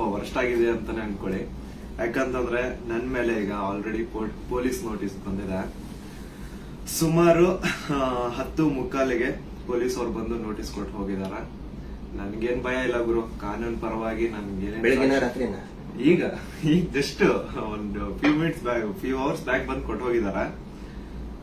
ತುಂಬಾ ವರ್ಷ ಆಗಿದೆ ಅಂತಾನೆ ಅನ್ಕೊಳ್ಳಿ. ಯಾಕಂತಂದ್ರೆ ನನ್ ಮೇಲೆ ಈಗ ಆಲ್ರೆಡಿ ಪೊಲೀಸ್ ನೋಟಿಸ್ ಬಂದಿದೆ. ಸುಮಾರು ಹತ್ತು ಮುಕ್ಕಾಲಿಗೆ ಪೊಲೀಸ್ ಅವ್ರು ಬಂದು ನೋಟಿಸ್ ಕೊಟ್ಟು ಹೋಗಿದಾರ. ನನ್ಗೇನ್ ಭಯ ಇಲ್ಲ ಗುರು. ಕಾನೂನು ಪರವಾಗಿ ನನ್ಗೆ ಈಗ ಈಗ ಜಸ್ಟ್ ಒಂದು few minutes back few hours back ಬಂದು ಕೊಟ್ಟು ಹೋಗಿದಾರ.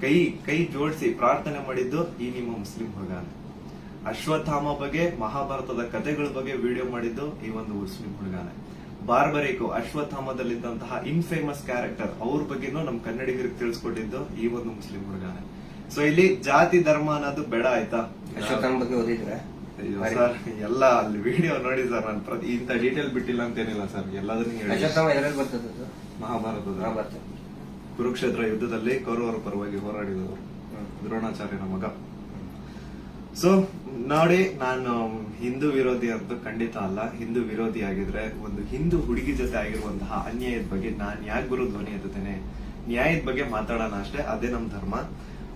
ಕೈ ಕೈ ಜೋಡಿಸಿ ಪ್ರಾರ್ಥನೆ ಮಾಡಿದ್ದು ಈ ನಿಮ್ಮ ಮುಸ್ಲಿಂ ಹುಡುಗಾರೆ ಅಶ್ವತ್ಥಾಮ ಬಗ್ಗೆ ಮಹಾಭಾರತದ ಕಥೆಗಳ ಬಗ್ಗೆ ವಿಡಿಯೋ ಮಾಡಿದ್ದು ಈ ಒಂದು ಮುಸ್ಲಿಂ ಹುಡುಗಾನೆ ಬಾರ್ಬರಿಕು ಅಶ್ವತ್ಥಾಮದಲ್ಲಿದ್ದಂತಹ ಇನ್ಫೇಮಸ್ ಕ್ಯಾರೆಕ್ಟರ್ ಅವ್ರ ಬಗ್ಗೆನೂ ನಮ್ ಕನ್ನಡಿಗರಿಗೆ ತಿಳಿಸ್ಕೊಟ್ಟಿದ್ದು ಈ ಒಂದು ಮುಸ್ಲಿಂ ಹುಡುಗಾನೆ ಸೊ ಇಲ್ಲಿ ಜಾತಿ ಧರ್ಮ ಅನ್ನೋದು ಬೇಡ ಆಯ್ತಾ? ಅಶ್ವತ್ಥಾಮ ಬಗ್ಗೆ ಓದಿದ್ರೆ? ಸರ್ ಎಲ್ಲ ಅಲ್ಲಿ ವಿಡಿಯೋ ನೋಡಿ ಸರ್ ನಾನು ಪ್ರತಿ ಇಂತ ಡೀಟೇಲ್ ಬಿಟ್ಟಿಲ್ಲ ಅಂತೇನಿಲ್ಲ ಸರ್ ಎಲ್ಲದನ್ನೂ ಹೇಳಿ. ಮಹಾಭಾರತದ. ಮಹಾಭಾರತ ಕುರುಕ್ಷೇತ್ರ ಯುದ್ಧದಲ್ಲಿ ಕೌರವರ ಪರವಾಗಿ ಹೋರಾಡಿದವರು. ದ್ರೋಣಾಚಾರ್ಯನ ಮಗ. ಸೊ ನೋಡಿ, ನಾನು ಹಿಂದೂ ವಿರೋಧಿ ಅಂತ ಖಂಡಿತ ಅಲ್ಲ. ಹಿಂದೂ ವಿರೋಧಿ ಆಗಿದ್ರೆ ಒಂದು ಹಿಂದೂ ಹುಡುಗಿ ಜೊತೆ ಆಗಿರುವಂತಹ ಅನ್ಯಾಯದ ಬಗ್ಗೆ ನಾನ್ ಯಾಕೆ ಗುರು ಧ್ವನಿ ಎತ್ತುತ್ತೇನೆ? ನ್ಯಾಯದ ಬಗ್ಗೆ ಮಾತಾಡೋಣ ಅಷ್ಟೇ. ಅದೇ ನಮ್ಮ ಧರ್ಮ.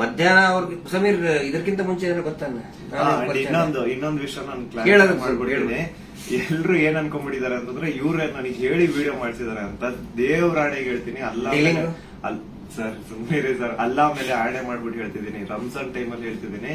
ಮಧ್ಯಾಹ್ನ ಅವ್ರಿಗೆ ಸಮೀರ್ ಇದಕ್ಕಿಂತ ಮುಂಚೆ ಏನೋ ಗೊತ್ತಾನ ಇನ್ನೊಂದು ಇನ್ನೊಂದು ವಿಷಯ ನಾನು ಕ್ಲಾರಿಫೈ ಮಾಡ್ಬಿಡ್ತೀನಿ ಎಲ್ರು ಏನ್ ಅನ್ಕೊಂಡ್ಬಿಟ್ಟಿದ್ದಾರೆ ಅಂತಂದ್ರೆ ಇವ್ರೆ ನನಗೆ ಹೇಳಿ ವಿಡಿಯೋ ಮಾಡ್ಸಿದಾರೆ ಅಂತ. ದೇವ್ರ ಆಣೆಗೆ ಹೇಳ್ತೀನಿ ಅಲ್ಲ? ಅಲ್ ಸರ್ ಸುಮ್ಮನೆ ಸರ್. ಅಲ್ಲ ಮೇಲೆ ಆಣೆ ಮಾಡ್ಬಿಟ್ಟು ಹೇಳ್ತಿದ್ದೀನಿ. ರಂಜಾನ್ ಟೈಮ್ ಅಲ್ಲಿ ಹೇಳ್ತಿದ್ದೀನಿ.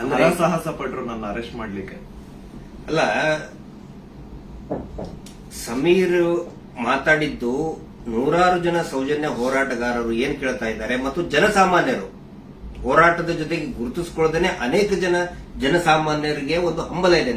ಅಂದ್ರೆ- ಸಾಹಸ ಪಟ್ರು ನನ್ನ ಅರೆಸ್ಟ್ ಮಾಡ್ಲಿಕ್ಕೆ. ಅಲ್ಲ ಸಮೀರ್ ಮಾತಾಡಿದ್ದು ನೂರಾರು ಜನ ಸೌಜನ್ಯ ಹೋರಾಟಗಾರರು ಏನ್ ಕೇಳ್ತಾ ಇದ್ದಾರೆ ಮತ್ತು ಜನಸಾಮಾನ್ಯರು. ಹೋರಾಟದ ಜೊತೆಗೆ ಗುರುತಿಸ್ಕೊಳ್ಳದೇನೆ ಅನೇಕ ಜನ ಜನಸಾಮಾನ್ಯರಿಗೆ ಒಂದು ಹಂಬಲ ಇದೆ.